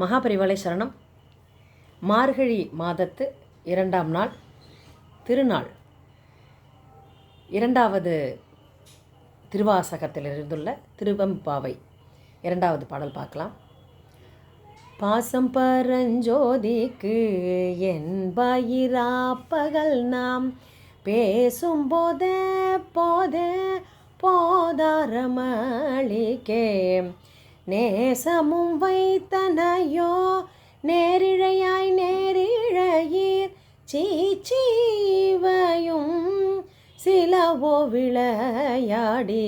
மகாபரிவலை சரணம். மார்கழி மாதத்து இரண்டாம் நாள் திருநாள். இரண்டாவது திருவாசகத்தில் இருந்துள்ள திருவம்பாவை இரண்டாவது பாடல் பார்க்கலாம். பாசம் பரஞ்சோதிக்கு என் பயிராப்பகல் நாம் பேசும் போதே போதே போதாரமளிக்கே. நேசமும் வைத்தனையோ நேரிழையாய் நேரிழையீர். சீச்சீவையும் சிலவோ விளையாடி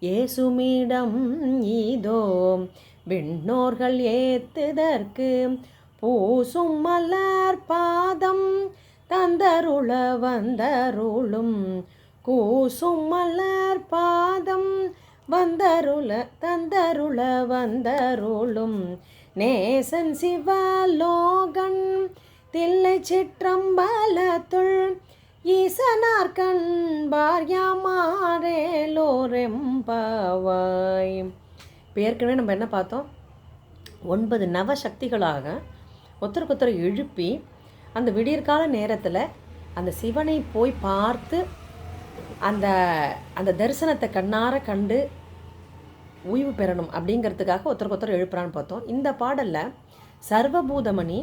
ஏசுமிடம் இதோ. விண்ணோர்கள் ஏத்துதற்கு பூசும் மலர் பாதம் தந்தருள வந்தருளும். கூசும் மலர் பாதம் வந்தருள தந்தருள வந்தருளும். நேசன் சிவலோகன் தில்லை சிற்றம்பலத்துள். ஈசனார் கண்பார் யாமாரேலோரெம்பாவாய் இப்போ ஏற்கனவே நம்ம என்ன பார்த்தோம்? ஒன்பது நவசக்திகளாக ஒருத்தருக்கு எழுப்பி அந்த விடியற்கால நேரத்தில் அந்த சிவனை போய் பார்த்து அந்த அந்த தரிசனத்தை கண்ணார கண்டு ஓய்வு பெறணும் அப்படிங்கிறதுக்காக ஒருத்தருக்கு ஒருத்தர் எழுப்புறான்னு பார்த்தோம். இந்த பாடலில் சர்வபூதமணி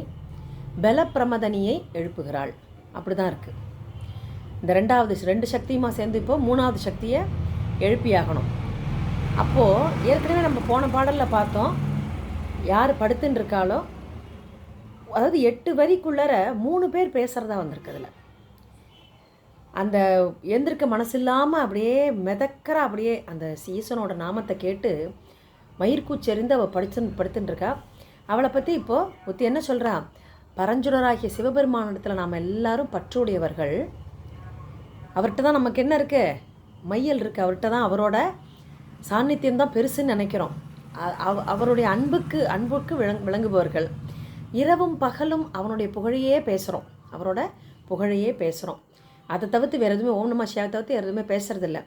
பலப்பிரமதனியை எழுப்புகிறாள். அப்படி தான் இருக்குது இந்த ரெண்டாவது ரெண்டு சக்தியுமா சேர்ந்து இப்போ மூணாவது சக்தியை எழுப்பியாகணும். அப்போது ஏற்கனவே நம்ம போன பாடலில் பார்த்தோம். யார் படுத்துன்னு இருக்காளோ அதாவது எட்டு வரிக்குள்ளர மூணு பேர் பேசுகிறதா வந்திருக்குதுல அந்த எந்திருக்க மனசில்லாமல் அப்படியே மிதக்கிற அப்படியே அந்த சீசனோட நாமத்தை கேட்டு மயிர்கூச்செறிந்து அவள் படிச்சு படுத்துட்டுருக்கா அவளை பற்றி இப்போது ஒத்தி என்ன சொல்கிறா பரஞ்சுரராகிய சிவபெருமானிடத்தில் நாம் எல்லாரும் பற்றுடையவர்கள். அவர்கிட்ட தான் நமக்கு என்ன இருக்குது மையல் இருக்குது அவர்கிட்ட தான் அவரோட சாநித்தியம் தான் பெருசுன்னு நினைக்கிறோம். அவ அவருடைய அன்புக்கு அன்புக்கு விளங் விளங்குபவர்கள். இரவும் பகலும் அவனுடைய புகழையே பேசுகிறோம் அவரோட புகழையே பேசுகிறோம் அதை தவிர்த்து வேறு எதுவுமே ஓம் நம சிவாவை தவிர்த்து வேறு எதுவுமே பேசுகிறதில்ல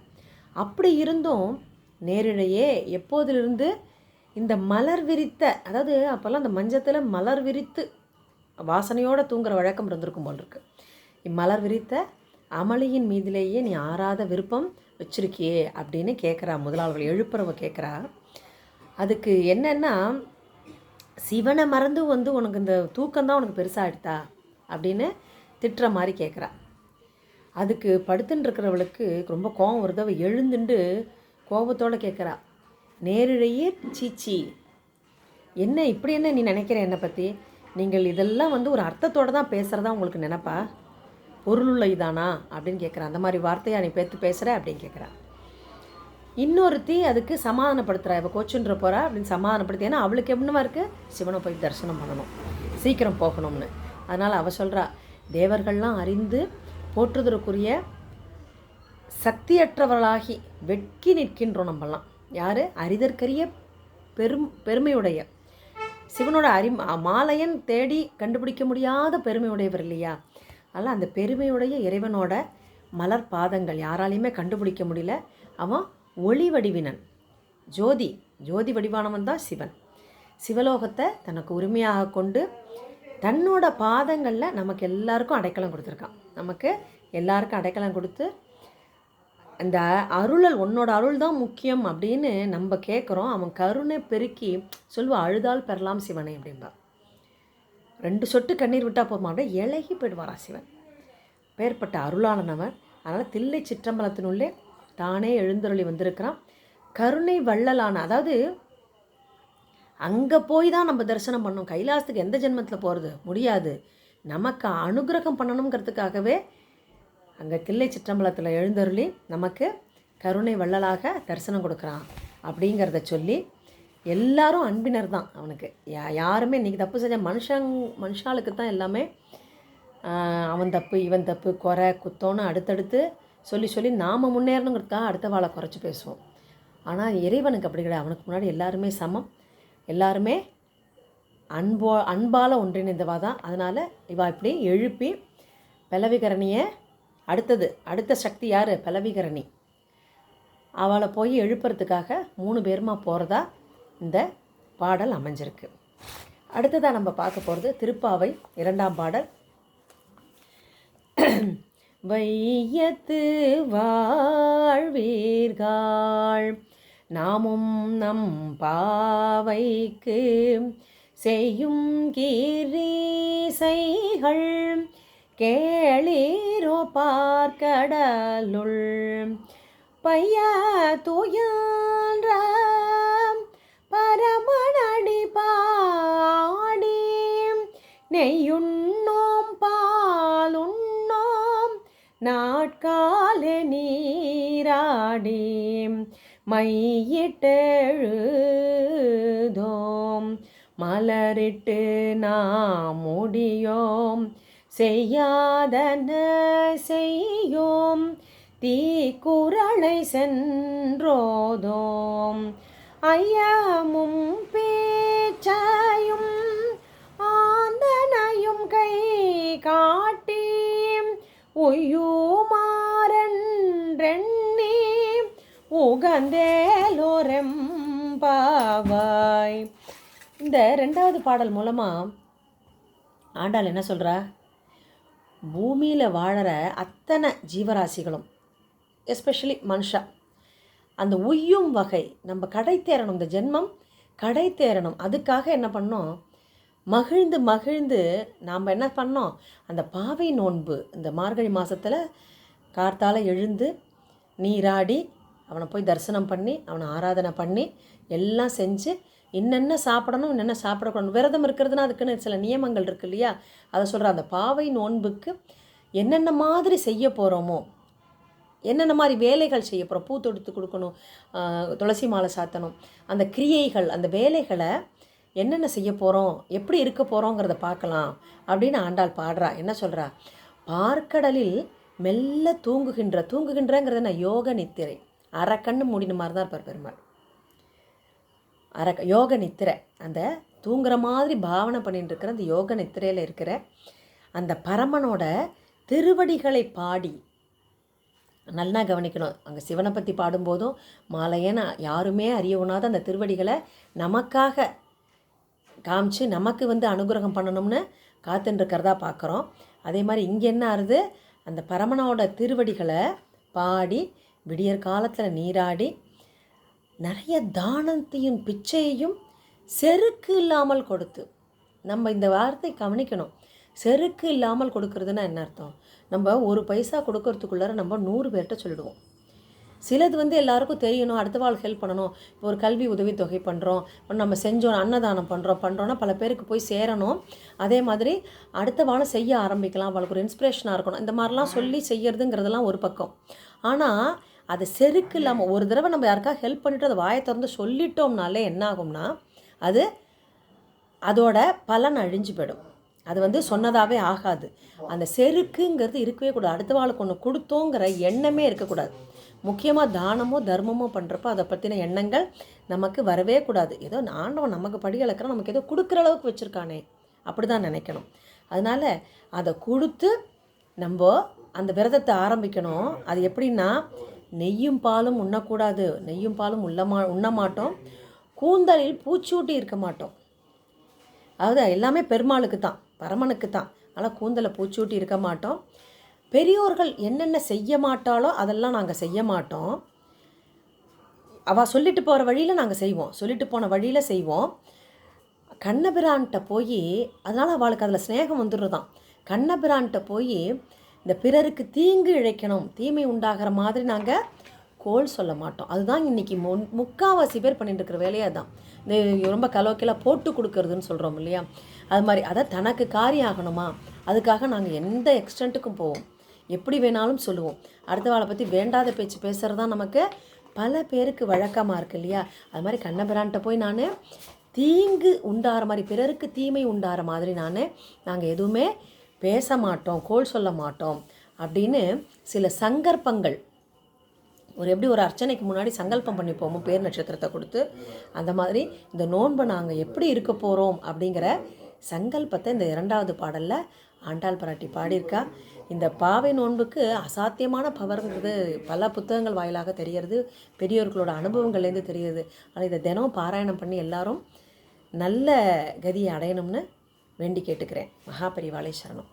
அப்படி இருந்தும் நேரிழையே எப்போதிலிருந்து இந்த மலர் விரித்த அதாவது அப்போல்லாம் அந்த மஞ்சத்தில் மலர் விரித்து வாசனையோடு தூங்குற வழக்கம் இருந்திருக்கும் போல் இருக்கு. இம்மலர் விரித்த அமளியின் மீதிலேயே நீ ஆறாத விருப்பம் வச்சிருக்கியே அப்படின்னு கேட்குறா முதலாளர்கள் எழுப்புறவ கேட்குறா அதுக்கு என்னென்னா சிவனை மறந்து வந்து உனக்கு இந்த தூக்கம்தான் உனக்கு பெருசாகிடுதா அப்படின்னு திட்டுற மாதிரி கேட்குறா அதுக்கு படுத்துன்னு இருக்கிறவளுக்கு ரொம்ப கோபம் வருது. அவள் எழுந்துண்டு கோபத்தோடு கேட்குறா நேரிழையே சீச்சி என்ன இப்படி என்ன நீ நினைக்கிற என்னை பற்றி நீங்கள் இதெல்லாம் வந்து ஒரு அர்த்தத்தோடு தான் பேசுகிறதா உங்களுக்கு நினப்பா? பொருளுள்ள இதானா? அப்படின்னு கேட்குறா. அந்த மாதிரி வார்த்தையை நீ பேத்து பேசுகிற அப்படின்னு கேட்குறா. இன்னொருத்தி அதுக்கு சமாதானப்படுத்துகிறா இப்போ கோச்சுன்ற போகிறா அப்படின்னு சமாதானப்படுத்தி ஏன்னா அவளுக்கு எப்படிமா இருக்குது சிவனை போய் தரிசனம் பண்ணணும். சீக்கிரம் போகணும்னு. அதனால் அவள் சொல்கிறா தேவர்கள்லாம் அறிந்து போற்றுதற்குரிய சக்தியற்றவர்களாகி வெட்கி நிற்கின்றோம் நம்மலாம் யார்? அரிதற்கரிய பெரும் பெருமையுடைய. சிவனோட அரி மாலையன் தேடி கண்டுபிடிக்க முடியாத பெருமையுடையவர் இல்லையா? அதனால் அந்த பெருமையுடைய இறைவனோட மலர் பாதங்கள் யாராலையுமே கண்டுபிடிக்க முடியல. அவன் ஒளி வடிவினன். ஜோதி ஜோதி வடிவானவன் தான் சிவன். சிவலோகத்தை தனக்கு உரிமையாக கொண்டு தன்னோட பாதங்களில் நமக்கு எல்லாருக்கும் அடைக்கலம் கொடுத்துருக்கான். நமக்கு எல்லாருக்கும் அடைக்கலம் கொடுத்து அந்த அருளல் உன்னோட அருள் தான் முக்கியம் அப்படின்னு நம்ம கேட்குறோம் அவன் கருணை பெருக்கி சொல்வா அழுதால் பெறலாம் சிவனை அப்படின்பா ரெண்டு சொட்டு கண்ணீர் விட்டால் போதுமா அப்படியே இலகி போயிடுவாரா சிவன். பேர்பட்ட அருளாளனவன் அதனால் தில்லை சிற்றம்பலத்தினுள்ளே தானே எழுந்தருளி வந்திருக்கிறான். கருணை வள்ளலான அதாவது அங்கே போய் தான் நம்ம தரிசனம் பண்ணோம். கைலாசத்துக்கு எந்த ஜென்மத்தில் போகிறது முடியாது. நமக்கு அனுகிரகம் பண்ணணுங்கிறதுக்காகவே அங்கே தில்லை சிற்றம்பலத்தில் எழுந்தருளி நமக்கு கருணை வள்ளலாக தரிசனம் கொடுக்குறான் அப்படிங்கிறத சொல்லி எல்லாரும் அன்பினர் தான் அவனுக்கு. யா யாருமே இன்றைக்கி தப்பு செஞ்ச மனுஷங் மனுஷாளுக்கு தான் எல்லாமே அவன் தப்பு இவன் தப்பு குறை குத்தோன்னு அடுத்தடுத்து சொல்லி சொல்லி நாம் முன்னேறணுங்கிறதுக்காக அடுத்த வாழை குறைச்சி பேசுவோம். ஆனால் இறைவனுக்கு அப்படி கிடையாது. அவனுக்கு முன்னாடி எல்லாருமே சமம். எல்லாருமே அன்போ அன்பால் ஒன்றிணைந்தவா தான் அதனால் இவா இப்படி எழுப்பி பலவிகரணியை அடுத்தது அடுத்த சக்தி யார்? பலவிகரணி. அவளை போய் எழுப்புறதுக்காக மூணு பேருமா போகிறதா இந்த பாடல் அமைஞ்சிருக்கு. அடுத்ததாக நம்ம பார்க்க போகிறது திருப்பாவை இரண்டாம் பாடல். வையத்து வாழ்வீர்கள் நாமும் நம் பாவைக்கு செய்யும் கீரீசைகள் கேளீரோ பார்க்கடலுள். பைய துயன்ற பரமணடி பாடி. நெய்யுண்ணோம் பாலுண்ணோம் நாட்கால நீராடி. மையிட்டெழுதோம் மலரிட்டு நாம் முடியோம். செய்யாதன செய்யோம். தீக்குறளை சென்றோதோம். ஐயமும் பேச்சையும் ஆந்தனையும் கை காட்டி உய்யுமாறென்றெண்ணி உகந்தே இந்த ரெண்டாவது பாடல் மூலமாக ஆண்டாள் என்ன சொல்கிறா பூமியில் வாழற அத்தனை ஜீவராசிகளும் எஸ்பெஷலி மனுஷா அந்த உய்யும் வகை நம்ம கடை தேரணும் இந்த ஜென்மம் கடை தேரணும் அதுக்காக என்ன பண்ணோம்? மகிழ்ந்து மகிழ்ந்து நாம் என்ன பண்ணோம்? அந்த பாவை நோன்பு இந்த மார்கழி மாதத்தில் கார்த்தால் எழுந்து நீராடி அவனை போய் தரிசனம் பண்ணி அவனை ஆராதனை பண்ணி எல்லாம் செஞ்சு என்னென்ன சாப்பிடணும் என்னென்ன சாப்பிடக்கூடாது விரதம் இருக்கிறதுனா அதுக்குன்னு சில நியமங்கள் இருக்கு இல்லையா? அதை சொல்கிற அந்த பாவை நோன்புக்கு என்னென்ன மாதிரி செய்ய போகிறோமோ என்னென்ன மாதிரி வேலைகள் செய்ய போகிறோம் பூ தொடுத்து கொடுக்கணும் துளசி மாலை சாத்தணும் அந்த கிரியைகள் அந்த வேலைகளை என்னென்ன செய்ய போகிறோம் எப்படி இருக்க போகிறோங்கிறத பார்க்கலாம் அப்படின்னு ஆண்டாள் பாடுறா. என்ன சொல்கிறா பார்க்கடலில் மெல்ல தூங்குகின்ற தூங்குகின்றங்கிறது என்ன யோக நித்திரை. அரைக்கண்ணு மூடின மாதிரி தான் இருப்பார் பெருமாள். அரை யோக நித்திரை அந்த தூங்குற மாதிரி பாவனை பண்ணிட்டு இருக்கிற அந்த யோக நித்திரையில் இருக்கிற அந்த பரமனோட திருவடிகளை பாடி நல்லா கவனிக்கணும். அங்கே சிவனை பற்றி பாடும்போதும் மாலையன யாருமே அறிய உணாத அந்த திருவடிகளை நமக்காக காமிச்சு நமக்கு வந்து அனுகிரகம் பண்ணணும்னு காத்துட்டு இருக்கிறதா பார்க்குறோம் அதே மாதிரி இங்கே என்ன ஆறுது? அந்த பரமனோட திருவடிகளை பாடி விடியற் காலத்தில் நீராடி நிறைய தானத்தையும் பிச்சையையும் செருக்கு இல்லாமல் கொடுத்து நம்ம இந்த வார்த்தை கவனிக்கணும். செருக்கு இல்லாமல் கொடுக்கறதுன்னா என்ன அர்த்தம்? நம்ம ஒரு பைசா கொடுக்கறதுக்குள்ளார நம்ம நூறு பேர்கிட்ட சொல்லிடுவோம். சிலது வந்து எல்லாருக்கும் தெரியணும் அடுத்த வாழ் ஹெல்ப் பண்ணணும். இப்போ ஒரு கல்வி உதவித்தொகை பண்ணுறோம் நம்ம செஞ்சோம் அன்னதானம் பண்ணுறோம் பண்ணுறோன்னா பல பேருக்கு போய் சேரணும். அதே மாதிரி அடுத்த வாழை செய்ய ஆரம்பிக்கலாம் அவளுக்கு ஒரு இன்ஸ்பிரேஷனாக இருக்கணும். இந்த மாதிரிலாம் சொல்லி செய்யறதுங்கிறதெல்லாம் ஒரு பக்கம். ஆனால் அது செருக்கு இல்லாமல் ஒரு தடவை நம்ம யாருக்கா ஹெல்ப் பண்ணிவிட்டு அதை வாயை திறந்து சொல்லிட்டோம்னாலே என்ன ஆகும்னா அது அதோட பலன் அழிஞ்சு போயிடும். அது வந்து சொன்னதாகவே ஆகாது. அந்த செருக்குங்கிறது இருக்கவே கூடாது. அடுத்த வாழ்க்கை ஒன்று கொடுத்தோங்கிற எண்ணமே இருக்கக்கூடாது. முக்கியமாக தானமோ தர்மமோ பண்ணுறப்போ அதை பற்றின எண்ணங்கள் நமக்கு வரவே கூடாது. ஏதோ ஆண்டவன் நமக்கு படி அளக்கிறான் நமக்கு ஏதோ கொடுக்குற அளவுக்கு வச்சுருக்கானே அப்படி தான் நினைக்கணும். அதனால் அதை கொடுத்து நம்ம அந்த விரதத்தை ஆரம்பிக்கணும். அது எப்படின்னா நெய்யும் பாலும் உண்ணக்கூடாது. நெய்யும் பாலும் உள்ளமா உண்ண மாட்டோம் கூந்தலில் பூச்சூட்டி இருக்க மாட்டோம். அதாவது எல்லாமே பெருமாளுக்கு தான் பரமனுக்கு தான். ஆனால் கூந்தலை பூச்சூட்டி இருக்க மாட்டோம். பெரியோர்கள் என்னென்ன செய்ய மாட்டாலோ அதெல்லாம் நாங்கள் செய்ய மாட்டோம். அவள் சொல்லிட்டு போகிற வழியில் நாங்கள் செய்வோம். சொல்லிட்டு போன வழியில் செய்வோம். கண்ணபிரான்கிட்ட போய் அதனால் அவளுக்கு அதில் ஸ்நேகம் வந்துடுறதான் கண்ணபிரான்கிட்ட போய் இந்த பிறருக்கு தீங்கு இழைக்கணும் தீமை உண்டாகிற மாதிரி நாங்கள் கோல் சொல்ல மாட்டோம். அதுதான் இன்றைக்கி முன் முக்காவாசி பேர் பண்ணிட்டு இருக்கிற வேலையே தான் இந்த ரொம்ப கலோக்கியெல்லாம் போட்டு கொடுக்கறதுன்னு சொல்கிறோம் இல்லையா? அது மாதிரி அதை தனக்கு காரியம் ஆகணுமா அதுக்காக நாங்கள் எந்த எக்ஸ்டென்ட்டுக்கும் போவோம். எப்படி வேணாலும் சொல்லுவோம். அடுத்த வாழை பற்றி வேண்டாத பேச்சு பேசுகிறது தான் நமக்கு பல பேருக்கு வழக்கமாக இருக்கு இல்லையா? அது மாதிரி கண்ணபிரான்ட்ட போய் நான் தீங்கு உண்டாகிற மாதிரி பிறருக்கு தீமை உண்டாகிற மாதிரி நான் நாங்கள் எதுவுமே பேச மாட்டோம் கோல் சொல்ல மாட்டோம் அப்படின்னு சில சங்கற்பங்கள். ஒரு எப்படி ஒரு அர்ச்சனைக்கு முன்னாடி சங்கல்பம் பண்ணிப்போமோ பேர் நட்சத்திரத்தை கொடுத்து அந்த மாதிரி இந்த நோன்பை நாங்கள் எப்படி இருக்க போகிறோம் அப்படிங்கிற சங்கல்பத்தை இந்த இரண்டாவது பாடலில் ஆண்டாள் பராட்டி பாடியிருக்கா. இந்த பாவை நோன்புக்கு அசாத்தியமான பவர்ங்கிறது பல புத்தகங்கள் வாயிலாக தெரியறது பெரியோர்களோட அனுபவங்கள்லேருந்து தெரியுது ஆனால் இதை தினம் பாராயணம் பண்ணி எல்லாரும் நல்ல கதியை அடையணும்னு வேண்டி கேட்டுக்கிறேன். மகாபரிவாளை சரணம்.